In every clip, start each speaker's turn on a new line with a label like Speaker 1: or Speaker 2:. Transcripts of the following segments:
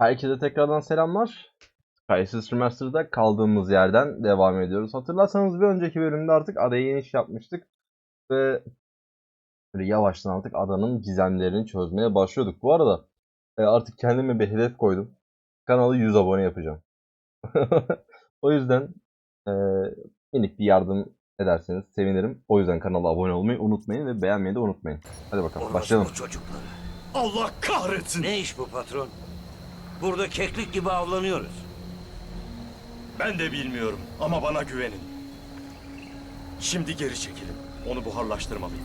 Speaker 1: Herkese tekrardan selamlar. Crisis Remastered'da kaldığımız yerden devam ediyoruz. Hatırlarsanız bir önceki bölümde artık adaya iniş yapmıştık. Ve böyle yavaştan artık adanın gizemlerini çözmeye başlıyorduk. Bu arada e, artık kendime bir hedef koydum. Kanalı 100 abone yapacağım. o yüzden e, minik bir yardım ederseniz sevinirim. O yüzden kanala abone olmayı unutmayın ve beğenmeyi de unutmayın. Hadi bakalım başlayalım.
Speaker 2: Orospu çocukları.
Speaker 3: Allah kahretsin.
Speaker 2: Ne iş bu patron? Burada keklik gibi avlanıyoruz.
Speaker 3: Ben de bilmiyorum ama bana güvenin. Şimdi geri çekilin. Onu buharlaştırmalıyım.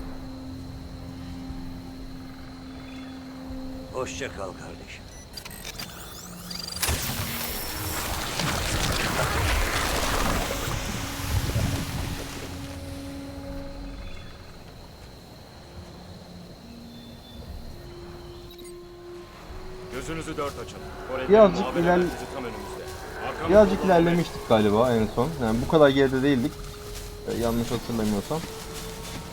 Speaker 2: Hoşça kal kardeşim.
Speaker 3: Gözünüzü dört açın. Korelilerin
Speaker 1: Birazcık
Speaker 3: muhabereler
Speaker 1: iler-
Speaker 3: bizi tam önümüzde. Arkamızda
Speaker 1: Birazcık ilerlemiştik galiba en son. Yani bu kadar geride değildik. Ee, yanlış hatırlamıyorsam.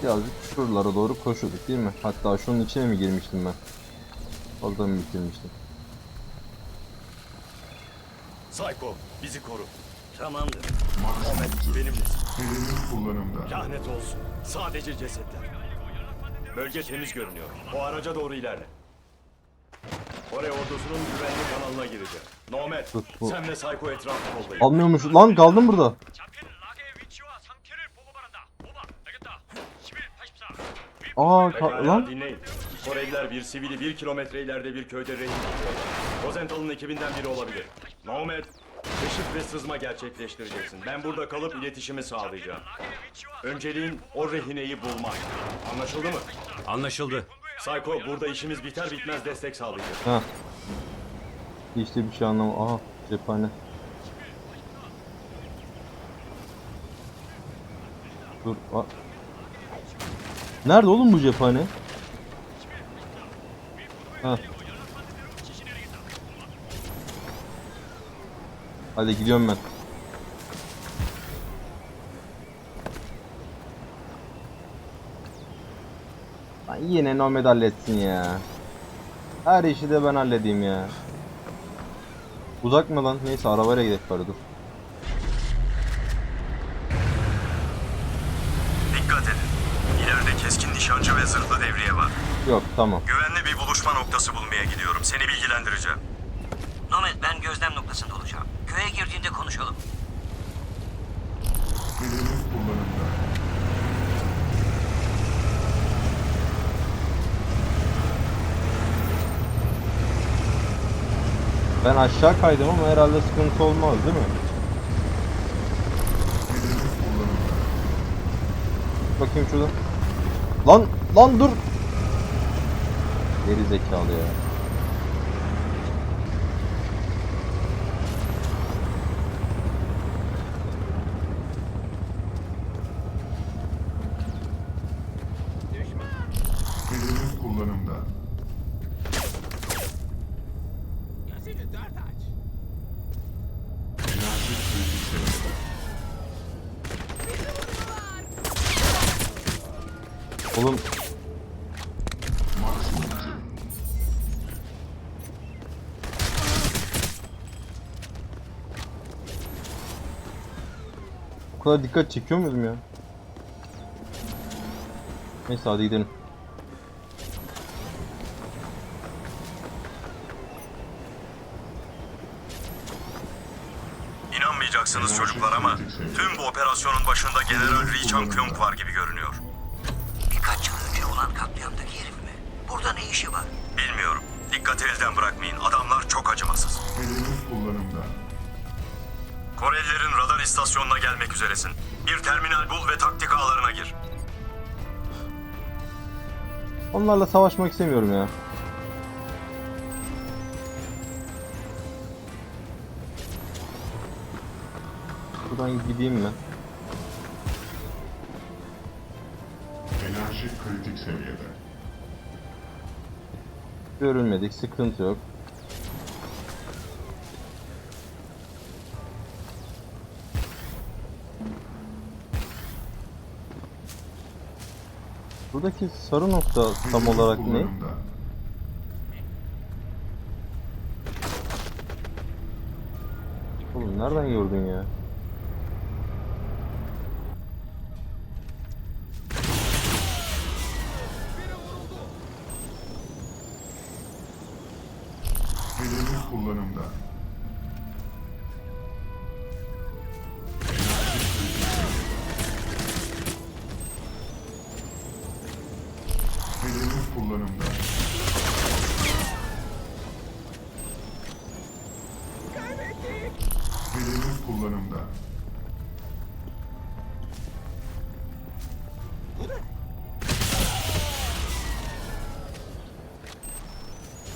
Speaker 1: Birazcık şuralara doğru koşuyorduk değil mi? Hatta şunun içine mi girmiştim ben? Orada mı bitirmiştim?
Speaker 3: Psycho, bizi koru.
Speaker 2: Tamamdır.
Speaker 3: Ahmet, benimle.
Speaker 4: Birinin kullanımda.
Speaker 3: Lanet olsun. Sadece cesetler. Bölge temiz görünüyor. O araca doğru ilerle. Kore ordusunun güvenli kanalına gireceğim. Nomad,
Speaker 1: Dur, bu-
Speaker 3: sen ve Psycho etrafı kollayın.
Speaker 1: Almıyormuş. Lan kaldım burada.
Speaker 5: 잡히는 락의 위치와 상태를 보고 바란다. 오바, 알겠다. 1184. 위
Speaker 1: Aa ka-
Speaker 3: Pekala
Speaker 1: lan.
Speaker 3: dinleyin. Koreliler bir sivili bir kilometre ileride bir köyde rehin tutuyor. Rosenthal'ın ekibinden biri olabilir. Nomad, keşif ve sızma gerçekleştireceksin. Ben burada kalıp iletişimi sağlayacağım.
Speaker 5: 락의 위치와
Speaker 3: Önceliğin o rehineyi bulmak. Anlaşıldı mı?
Speaker 6: Anlaşıldı.
Speaker 3: Psycho, burada işimiz biter bitmez destek sağlayacağız.
Speaker 1: Ha. İşte bir şey anlamadım. Aha cephane. Dur. a- Nerede oğlum bu cephane? Ha. Hadi gidiyorum ben. Yine Nomed halletsin ya. Her işi de ben halledeyim ya. Uzak mı lan? Neyse arabayla gidelim bari dur.
Speaker 7: Dikkat edin. İleride keskin nişancı ve zırhlı devriye var.
Speaker 1: Yok tamam.
Speaker 7: Güvenli bir buluşma noktası bulmaya gidiyorum. Seni bilgilendireceğim.
Speaker 2: Nomad ben gözlem noktasında olacağım. Köye girdiğinde konuşalım.
Speaker 4: Birinin kullanımda.
Speaker 1: Ben aşağı kaydım ama herhalde sıkıntı olmaz değil mi? Bakayım şurada. Lan lan dur. Geri zekalı ya.
Speaker 4: Birinin kullanımda. Enerji kritik seviyede.
Speaker 1: Oğlum
Speaker 4: Maksimum hızı.
Speaker 1: O kadar dikkat çekiyor muydum ya? Neyse hadi gidelim.
Speaker 7: İnanmayacaksınız çocuklar ama tüm bu operasyonun başında General Lee Chang Kyung var gibi görünüyor.
Speaker 2: Birkaç yıl önce olan katliamdaki herif mi? Burada ne işi var?
Speaker 7: İstasyonuna gelmek üzeresin. Bir terminal bul ve taktik ağlarına gir.
Speaker 1: Onlarla savaşmak istemiyorum ya. Buradan gideyim mi?
Speaker 4: Enerji kritik seviyede.
Speaker 1: Görülmedik, sıkıntı yok. Buradaki sarı nokta tam olarak ne? Oğlum nereden gördün ya?
Speaker 4: Hedefin kullanımda. Hedefin kullanımda.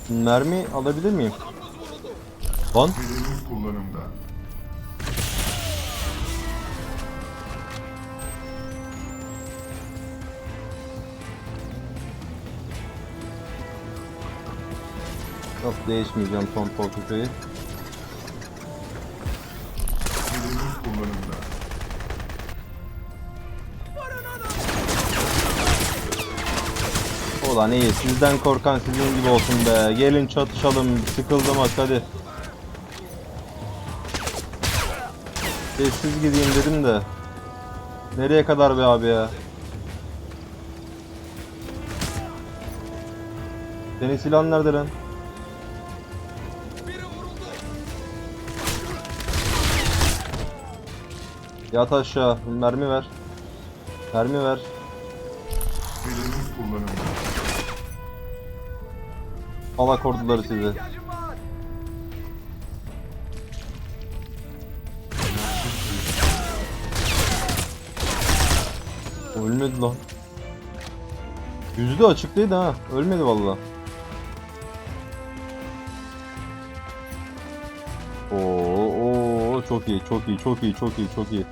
Speaker 1: Mermi alabilir miyim? Lan
Speaker 4: Hedefin kullanımda.
Speaker 1: yok değişmeyeceğim son politikayı. Ulan iyi sizden korkan sizin gibi olsun be. Gelin çatışalım. Sıkıldım bak hadi. Sessiz gideyim dedim de. Nereye kadar be abi ya? Senin silahın nerede lan? Yat aşağı. Mermi ver. Mermi ver. Allah korduları sizi. Ölmedi lan. Yüzü de açıklıydı ha. Ölmedi valla. Oo, oo, çok iyi, çok iyi, çok iyi, çok iyi, çok iyi.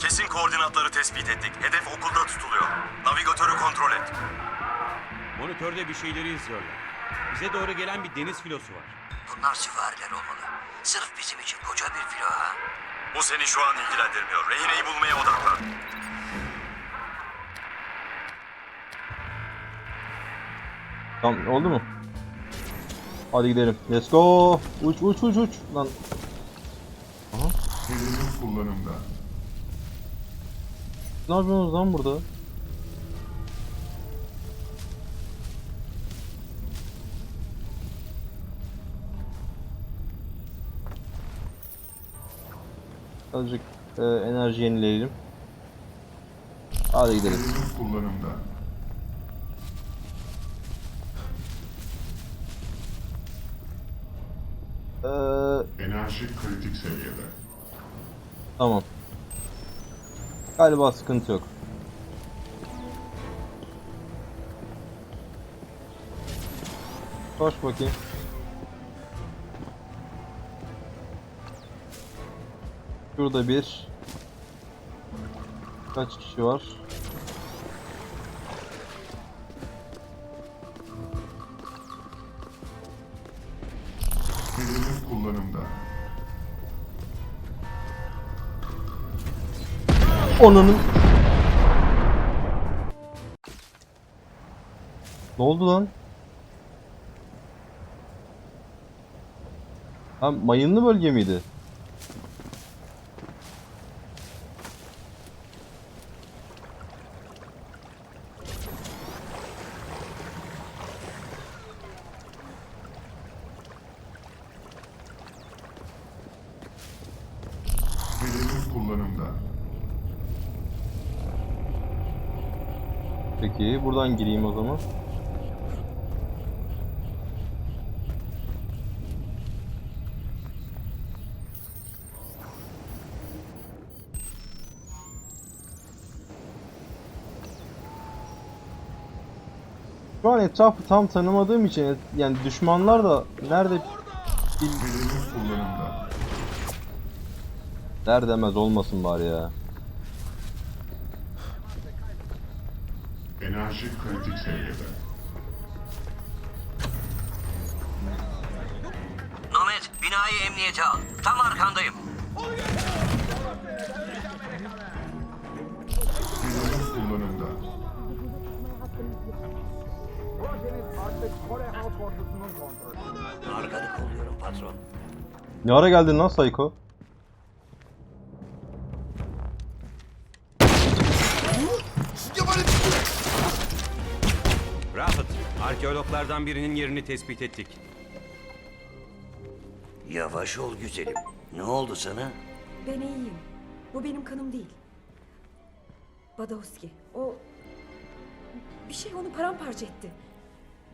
Speaker 7: Kesin koordinatları tespit ettik. Hedef okulda tutuluyor. Navigatörü kontrol et.
Speaker 5: Monitörde bir şeyleri izliyorlar. Bize doğru gelen bir deniz filosu var.
Speaker 2: Bunlar süvariler olmalı. Sırf bizim için koca bir filo ha.
Speaker 7: Bu seni şu an ilgilendirmiyor. Rehineyi bulmaya odaklan.
Speaker 1: Tamam oldu mu? Hadi gidelim. Let's go. Uç uç uç uç. Lan
Speaker 4: Hedefin kullanımda.
Speaker 1: Ne yapıyorsunuz lan burada? Azıcık e, enerji yenileyelim. Hadi gidelim.
Speaker 4: Kullanımda.
Speaker 1: Ee,
Speaker 4: Enerji kritik seviyede.
Speaker 1: tamam. Galiba sıkıntı yok. Koş bakayım. Şurada bir. Kaç kişi var? Onunun. Ne oldu lan? Ha mayınlı bölge miydi? Peki buradan gireyim o zaman. Şu an etrafı tam tanımadığım için yani düşmanlar da nerede bil der demez olmasın bari ya.
Speaker 4: Enerji kritik seviyede.
Speaker 2: Nomet Binayı emniyete al. Tam arkandayım.
Speaker 4: Hedefimiz kullanımda.
Speaker 2: Arkanı kolluyorum patron.
Speaker 1: Ne ara geldin lan Psycho?
Speaker 6: Arkeologlardan birinin yerini tespit ettik.
Speaker 2: Yavaş ol güzelim. Ne oldu sana?
Speaker 8: Ben iyiyim. Bu benim kanım değil. Badowski. O... Bir şey onu paramparça etti.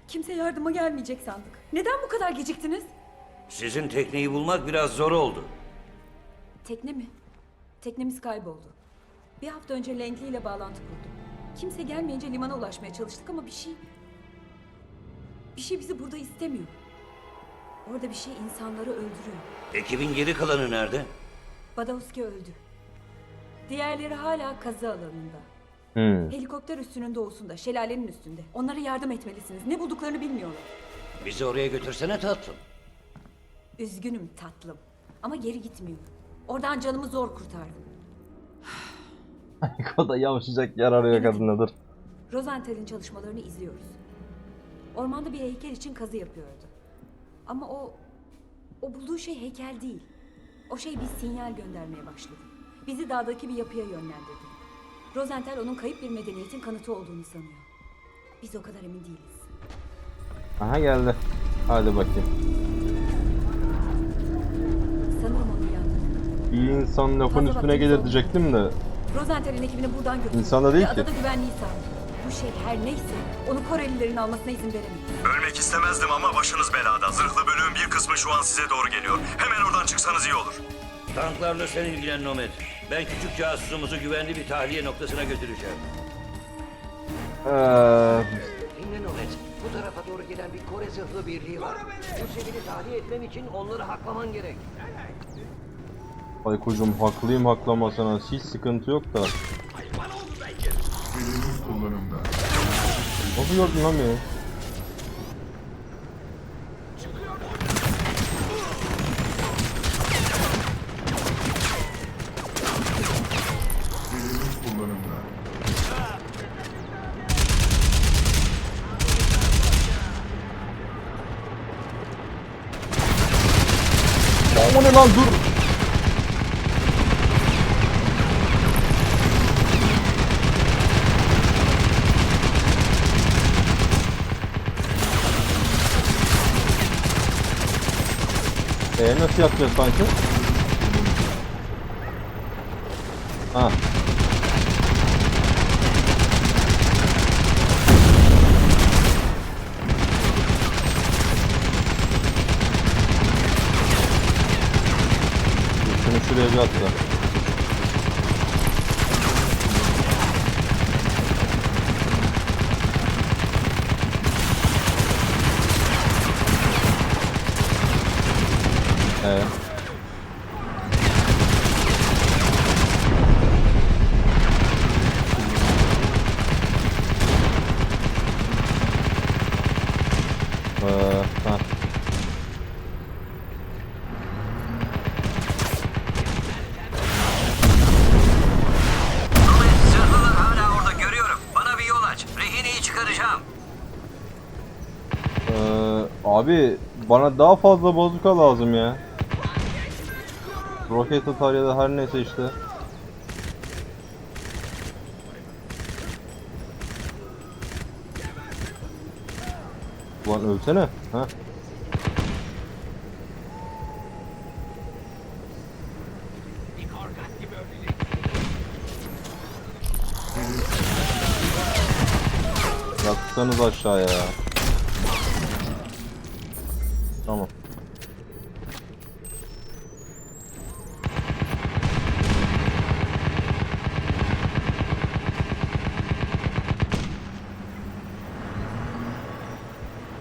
Speaker 8: Kimse yardıma gelmeyecek sandık. Neden bu kadar geciktiniz?
Speaker 2: Sizin tekneyi bulmak biraz zor oldu.
Speaker 8: Tekne mi? Teknemiz kayboldu. Bir hafta önce Langley ile bağlantı kurdum. Kimse gelmeyince limana ulaşmaya çalıştık ama bir şey... Bir şey bizi burada istemiyor. Orada bir şey insanları öldürüyor.
Speaker 2: Ekibin geri kalanı nerede?
Speaker 8: Badowski öldü. Diğerleri hala kazı alanında.
Speaker 1: Hmm.
Speaker 8: Helikopter üssünün doğusunda, şelalenin üstünde. Onlara yardım etmelisiniz. Ne bulduklarını bilmiyorlar.
Speaker 2: Bizi oraya götürsene tatlım.
Speaker 8: Üzgünüm tatlım. Ama geri gitmiyor. Oradan canımı zor kurtardım.
Speaker 1: Psycho da yavşayacak yer arıyor kadına dur.
Speaker 8: Rosenthal'in çalışmalarını izliyoruz. Ormanda bir heykel için kazı yapıyordu. Ama o... O bulduğu şey heykel değil. O şey bir sinyal göndermeye başladı. Bizi dağdaki bir yapıya yönlendirdi. Rosenthal onun kayıp bir medeniyetin kanıtı olduğunu sanıyor. Biz o kadar emin değiliz.
Speaker 1: Aha geldi. Hadi bakayım.
Speaker 8: Sanırım onu yandı.
Speaker 1: İyi insan lafın üstüne gelir diyecektim de.
Speaker 8: Rosenthal'in ekibini buradan götürdü.
Speaker 1: İnsan da değil
Speaker 8: Ve
Speaker 1: ki.
Speaker 8: adada güvenliği sağladı. Bu şey her neyse onu Korelilerin almasına izin veremeyiz.
Speaker 7: Ölmek istemezdim ama başınız belada. Zırhlı bölüğün bir kısmı şu an size doğru geliyor. Hemen oradan çıksanız iyi olur.
Speaker 2: Tanklarla sen ilgilen Nomad. Ben küçük casusumuzu güvenli bir tahliye noktasına götüreceğim.
Speaker 1: Eee...
Speaker 9: Dinle Nomet. Bu tarafa doğru gelen bir Kore zırhlı birliği var. Bu sevini tahliye etmem için onları haklaman gerek.
Speaker 1: Psycho'cum haklıyım haklamasana. Hiç sıkıntı yok da.
Speaker 4: Kullanımda.
Speaker 1: Nasıl gördün lan beni?
Speaker 4: Hedefimiz kullanımda.
Speaker 1: Ne lan dur. Ee nasıl yapacağız sanki? Ha. Şunu şuraya bir atla. Ee. Ee, ha.
Speaker 2: Nomad zırhlılar hala orada görüyorum. Bana bir yol aç. Rehineyi çıkaracağım.
Speaker 1: Ee, abi bana daha fazla bazuka lazım ya. Roket atar ya da her neyse işte. Ulan ölsene. Ha. Yatsanız aşağıya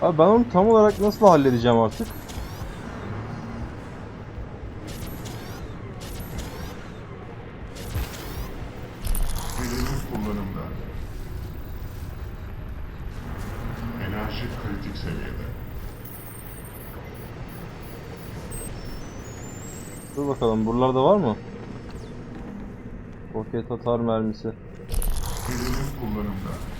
Speaker 1: Abi ben onu tam olarak nasıl halledeceğim artık?
Speaker 4: Kullanımda. Enerji kritik seviyede.
Speaker 1: Dur bakalım buralarda var mı? Roket atar mermisi.
Speaker 10: Kullanımda.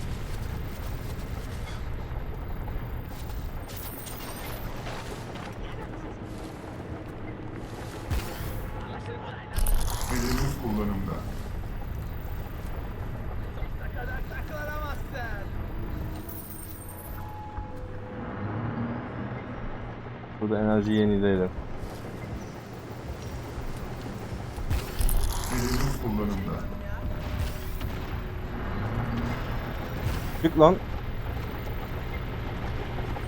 Speaker 1: Çık lan.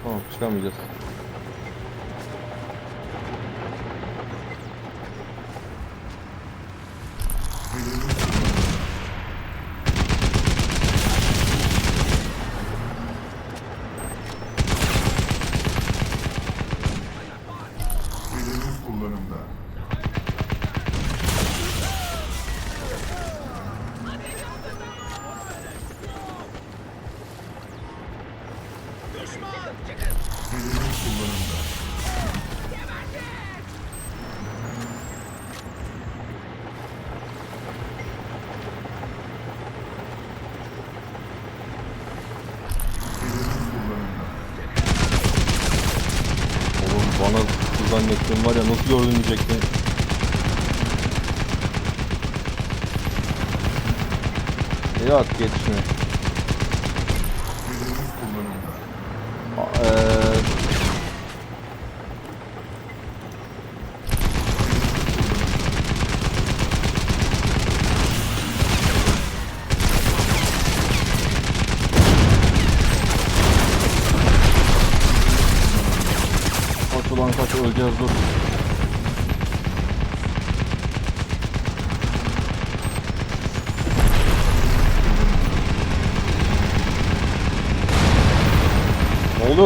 Speaker 1: Tamam çıkamayacağız.
Speaker 10: Hedef kullanımda. Hedef kullanımda. Hedef kullanımda.
Speaker 1: Oğlum bana tuttu zannettim var ya nasıl gördün diyecektin. At geçme.
Speaker 10: Hedef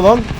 Speaker 1: lan?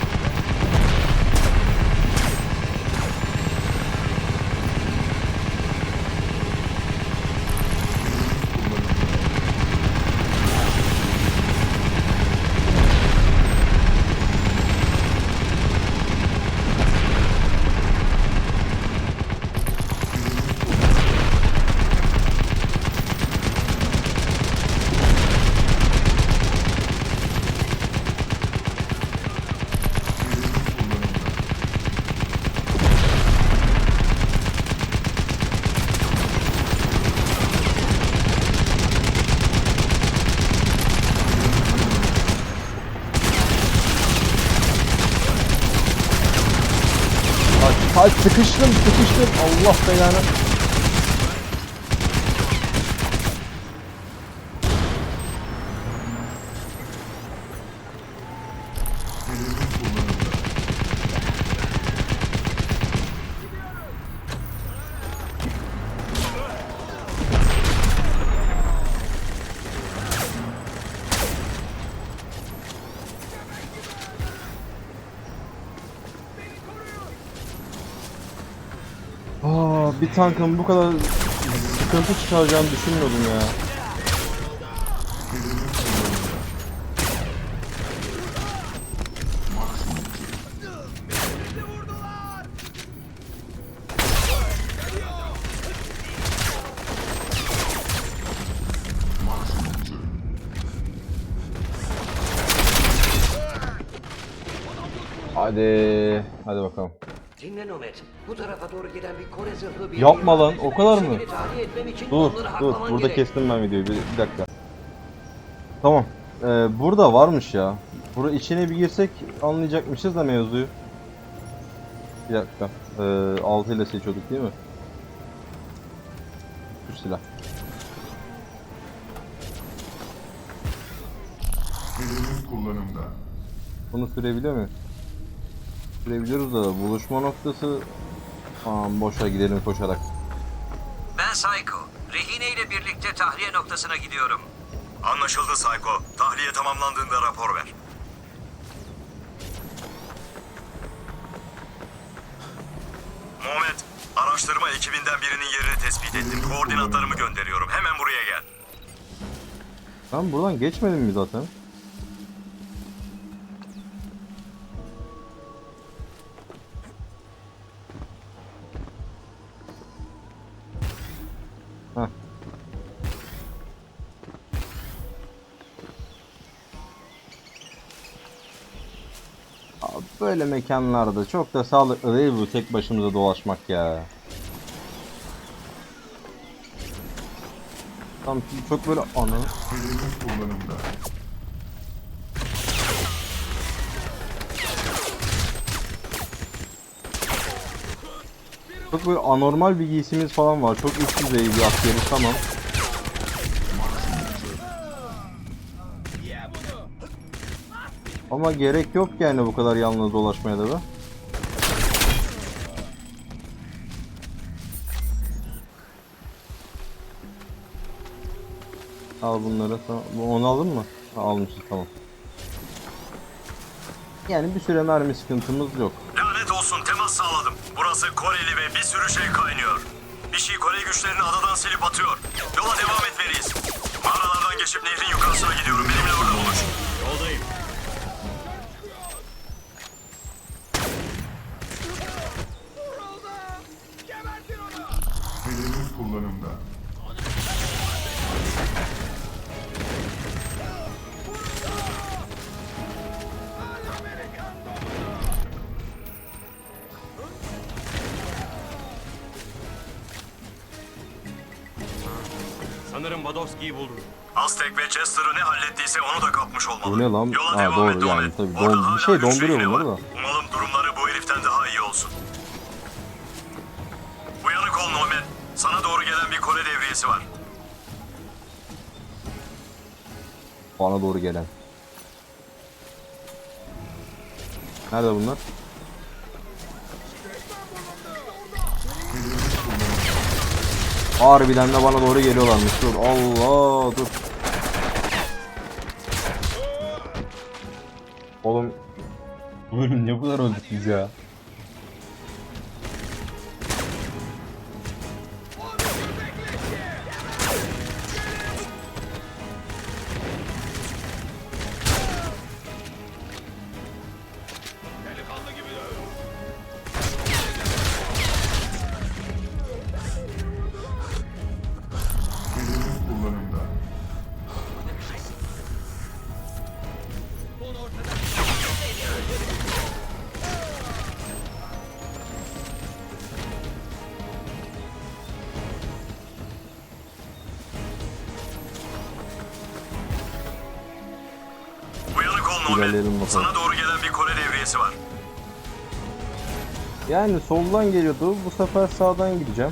Speaker 1: Kaç sıkıştım sıkıştım Allah belanı. Bir tankın bu kadar sıkıntı çıkaracağını düşünmüyordum ya. Hadi.
Speaker 11: Nomad. Bu tarafa doğru gelen bir Kore zırhlı bir
Speaker 1: Yapma lan, o kadar mı? Dur, dur. Burada
Speaker 11: gerek.
Speaker 1: kestim ben videoyu. Bir, bir dakika. Tamam. Ee, burada varmış ya. Bura içine bir girsek anlayacakmışız da mevzuyu. Bir dakika. Ee, 6 ile seçiyorduk değil mi? Şu silah.
Speaker 10: Kullanımda.
Speaker 1: Bunu sürebiliyor muyuz? Sürebiliyoruz da buluşma noktası... Tamam boşa gidelim koşarak.
Speaker 2: Ben Psycho. Rehine ile birlikte tahliye noktasına gidiyorum.
Speaker 3: Anlaşıldı Psycho. Tahliye tamamlandığında rapor ver. Muhammed, araştırma ekibinden birinin yerini tespit ettim. Koordinatlarımı gönderiyorum. Hemen buraya gel.
Speaker 1: Ben buradan geçmedim mi zaten? Böyle mekanlarda çok da sağlıklı değil bu tek başımıza dolaşmak ya. Tam çok böyle
Speaker 4: kullanımda.
Speaker 1: çok böyle anormal bir giysimiz falan var. Çok üst düzey bir askeriz tamam. Ama gerek yok yani bu kadar yalnız dolaşmaya da. be. Al bunları. Tamam. Onu aldın mı? Almışız tamam. Yani bir süre mermi sıkıntımız yok.
Speaker 3: Lanet olsun temas sağladım. Burası Koreli ve bir sürü şey kaynıyor. Bir şey Kore güçlerini adadan silip atıyor. Yola devam etmeliyiz. Mağaralardan geçip nehrin yukarısına gidiyorum.
Speaker 6: Sanırım Badowski'yi buldum.
Speaker 3: Aztek ve Chester'ı ne hallettiyse onu da kapmış olmalı.
Speaker 1: Bu ne lan?
Speaker 3: Yola
Speaker 1: Ha,
Speaker 3: devam
Speaker 1: doğru
Speaker 3: et
Speaker 1: yani, tabii.
Speaker 3: Orada
Speaker 1: Don- bir şey donduruyor bunları da.
Speaker 3: Umalım durumları bu heriften daha iyi olsun. Uyanık ol Nomen. Sana doğru gelen bir Kore devriyesi var.
Speaker 1: Bana doğru gelen. Nerede bunlar? Harbiden de bana doğru geliyorlarmış. Dur Allah dur. Oğlum bölüm ne kadar öldük biz ya. Yani soldan geliyordu. Bu sefer sağdan gideceğim.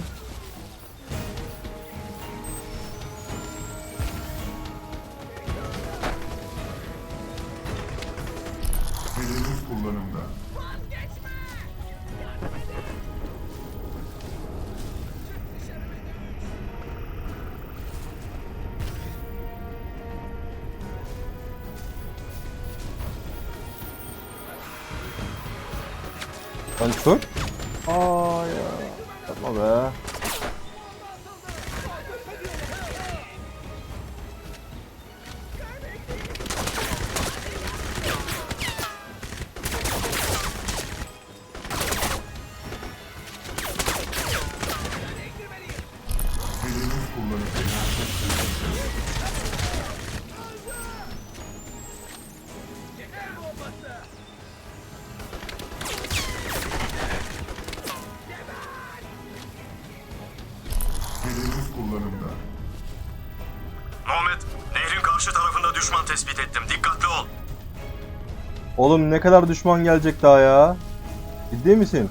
Speaker 1: Oğlum ne kadar düşman gelecek daha ya? Ciddi misin?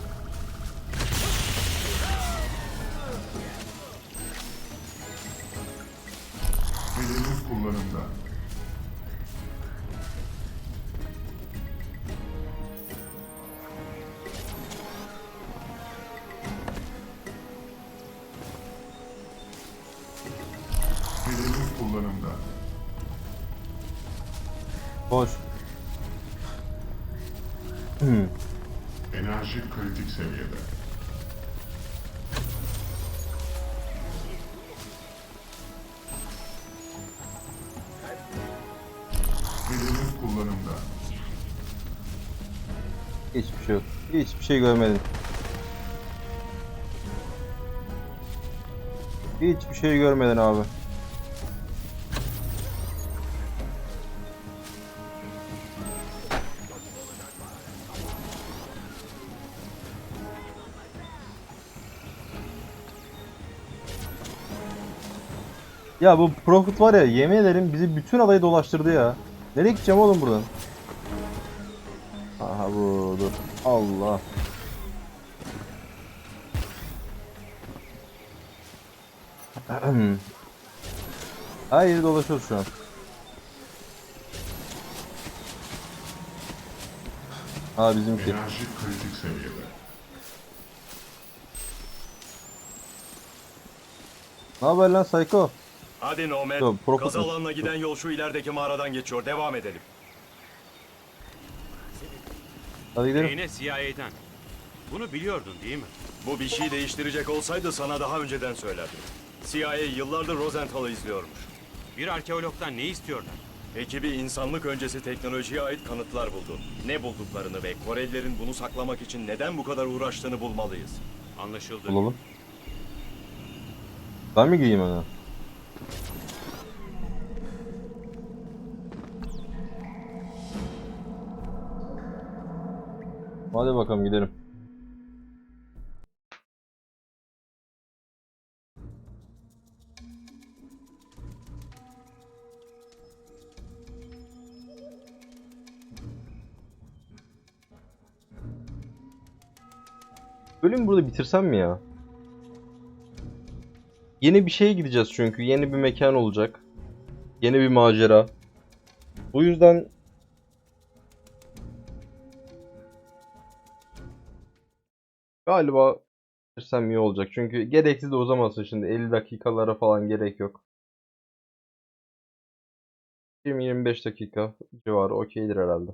Speaker 1: Hiçbir şey yok. Hiçbir şey görmedim. Hiçbir şey görmeden abi. Ya bu Profit var ya yemin ederim bizi bütün adayı dolaştırdı ya. Nereye gideceğim oğlum buradan? Allah. Her yeri dolaşıyoruz şu an. Ha bizimki.
Speaker 4: Enerji kritik seviyede.
Speaker 1: Ne haber lan Psycho?
Speaker 3: Hadi Nomad. Kazı
Speaker 1: mi?
Speaker 3: alanına giden yol şu ilerideki mağaradan geçiyor. Devam edelim.
Speaker 1: Hadi gidelim.
Speaker 6: Yine CIA'den. Bunu biliyordun değil mi?
Speaker 3: Bu bir şey değiştirecek olsaydı sana daha önceden söylerdim. CIA yıllardır Rosenthal'ı izliyormuş.
Speaker 6: Bir arkeologdan ne istiyorlar?
Speaker 3: Ekibi insanlık öncesi teknolojiye ait kanıtlar buldu. Ne bulduklarını ve Korelilerin bunu saklamak için neden bu kadar uğraştığını bulmalıyız.
Speaker 6: Anlaşıldı.
Speaker 1: Bulalım. Ben mi giyeyim onu? Hadi bakalım gidelim. Bölümü burada bitirsem mi ya? Yeni bir şeye gideceğiz çünkü. Yeni bir mekan olacak. Yeni bir macera. Bu yüzden galiba bitirsem iyi olacak. Çünkü gereksiz de uzamasın şimdi. 50 dakikalara falan gerek yok. 20-25 dakika civarı okeydir herhalde.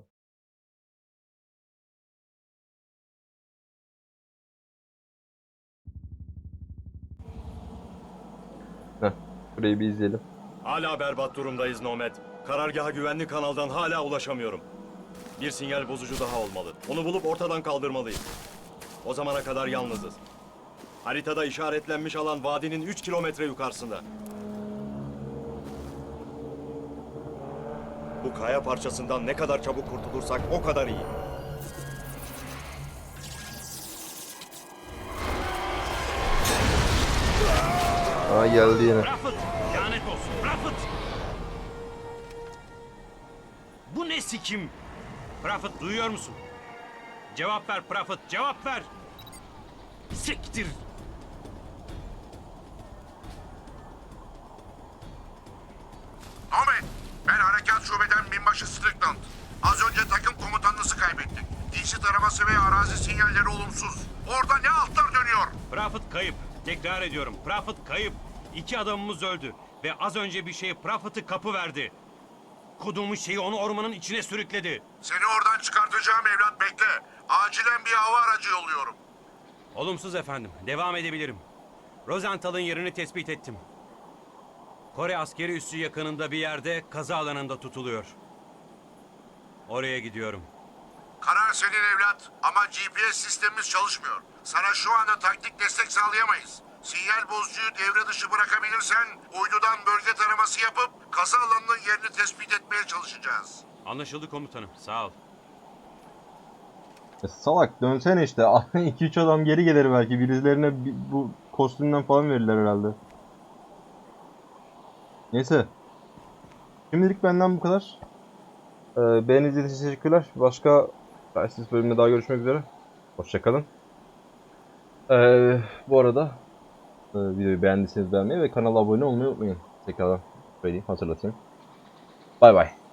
Speaker 1: Heh, burayı bir izleyelim.
Speaker 3: Hala berbat durumdayız Nomad. Karargaha güvenli kanaldan hala ulaşamıyorum. Bir sinyal bozucu daha olmalı. Onu bulup ortadan kaldırmalıyız. O zamana kadar yalnızız. Haritada işaretlenmiş alan vadinin 3 kilometre yukarısında. Bu kaya parçasından ne kadar çabuk kurtulursak o kadar iyi.
Speaker 1: Aa geldi yine.
Speaker 6: Prophet! Lanet olsun. Prophet! Bu ne sikim? Prophet duyuyor musun? Cevap ver Prophet. Cevap ver. Siktir.
Speaker 7: Ahmet, ben harekat şubeden binbaşı Strickland. Az önce takım komutanınızı kaybettik. DC taraması ve arazi sinyalleri olumsuz. Orada ne altlar dönüyor?
Speaker 6: Prophet kayıp. Tekrar ediyorum. Prophet kayıp. İki adamımız öldü. Ve az önce bir şey Prophet'ı kapı verdi. Kudumun şeyi onu ormanın içine sürükledi.
Speaker 7: Seni oradan çıkartacağım evlat bekle. Acilen bir hava aracı yolluyorum.
Speaker 6: Olumsuz efendim. Devam edebilirim. Rosenthal'ın yerini tespit ettim. Kore askeri üssü yakınında bir yerde kaza alanında tutuluyor. Oraya gidiyorum.
Speaker 7: Karar senin evlat ama GPS sistemimiz çalışmıyor. Sana şu anda taktik destek sağlayamayız. Sinyal bozucuyu devre dışı bırakabilirsen uydudan bölge taraması yapıp kaza alanının yerini tespit etmeye çalışacağız.
Speaker 6: Anlaşıldı komutanım. Sağ ol.
Speaker 1: E, salak dönsene işte. 2-3 adam geri gelir belki. Birilerine bi- bu kostümden falan verirler herhalde. Neyse. Şimdilik benden bu kadar. Ee, beğendiğiniz için teşekkürler. Başka Crisis bölümünde daha görüşmek üzere. Hoşçakalın. Ee, bu arada e, videoyu beğendiyseniz beğenmeyi ve kanala abone olmayı unutmayın. Tekrardan söyleyeyim, hatırlatayım. Bay bay.